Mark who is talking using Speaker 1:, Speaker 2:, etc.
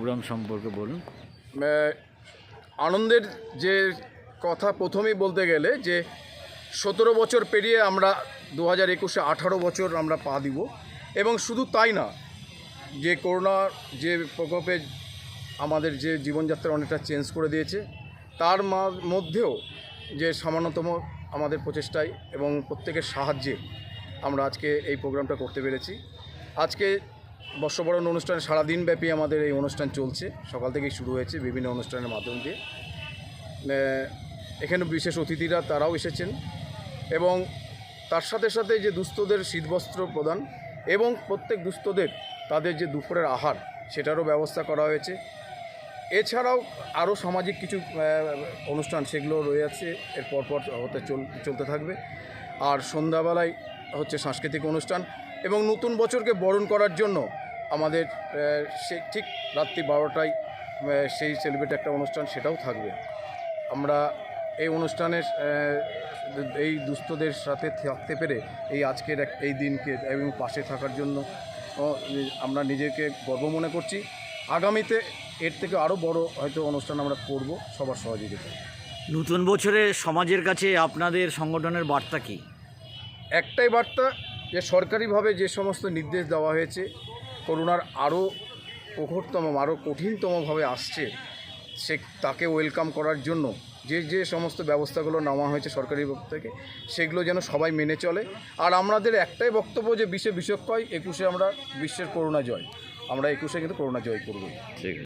Speaker 1: Programme সম্পর্কে বলুন।
Speaker 2: আনন্দের যে কথা প্রথমেই বলতে গেলে যে সতেরো বছর পেরিয়ে আমরা দু হাজার একুশে আঠারো বছর আমরা পা দিব। এবং শুধু তাই না, যে করোনার যে প্রকোপে আমাদের যে জীবনযাত্রা অনেকটা চেঞ্জ করে দিয়েছে, তার মধ্যেও যে সামান্যতম আমাদের প্রচেষ্টায় এবং প্রত্যেকের সাহায্যে আমরা আজকে এই প্রোগ্রামটা করতে পেরেছি। আজকে বর্ষবরণ অনুষ্ঠানে সারাদিন ব্যাপী আমাদের এই অনুষ্ঠান চলছে। সকাল থেকেই শুরু হয়েছে বিভিন্ন অনুষ্ঠানের মাধ্যম দিয়ে। এখানে বিশেষ অতিথিরা তারাও এসেছেন এবং তার সাথে সাথে যে দুস্থদের শীতবস্ত্র প্রদান এবং প্রত্যেক দুস্থদের তাদের যে দুপুরের আহার, সেটারও ব্যবস্থা করা হয়েছে। এছাড়াও আরও সামাজিক কিছু অনুষ্ঠান সেগুলো রয়েছে এর পরপর হতে চল, চলতে থাকবে। আর সন্ধ্যাবেলায় হচ্ছে সাংস্কৃতিক অনুষ্ঠান। এবং নতুন বছরকে বরণ করার জন্য আমাদের সে ঠিক রাত্রি বারোটায় সেই সেলিব্রেট একটা অনুষ্ঠান সেটাও থাকবে। আমরা এই অনুষ্ঠানের এই দুস্থদের সাথে থাকতে পেরে এই আজকের এক এই দিনকে এবং পাশে থাকার জন্য আমরা নিজেকে গর্ব মনে করছি। আগামীতে এর থেকে আরও বড় হয়তো অনুষ্ঠান আমরা করব সবার সহযোগিতায়।
Speaker 1: নতুন বছরে সমাজের কাছে আপনাদের সংগঠনের বার্তা কি?
Speaker 2: একটাই বার্তা যে সরকারিভাবে যে সমস্ত নির্দেশ দেওয়া হয়েছে, করোনার আরও প্রখরতম, আরও কঠিনতমভাবে আসছে, সে তাকে ওয়েলকাম করার জন্য যে যে সমস্ত ব্যবস্থাগুলো নেওয়া হয়েছে সরকারি পক্ষ থেকে, সেগুলো যেন সবাই মেনে চলে। আর আমাদের একটাই বক্তব্য যে বিশ্বে বিশ্বক্ষয় একুশে আমরা বিশ্বের করোনা জয়। আমরা একুশে কিন্তু করোনা জয় করব
Speaker 1: ঠিক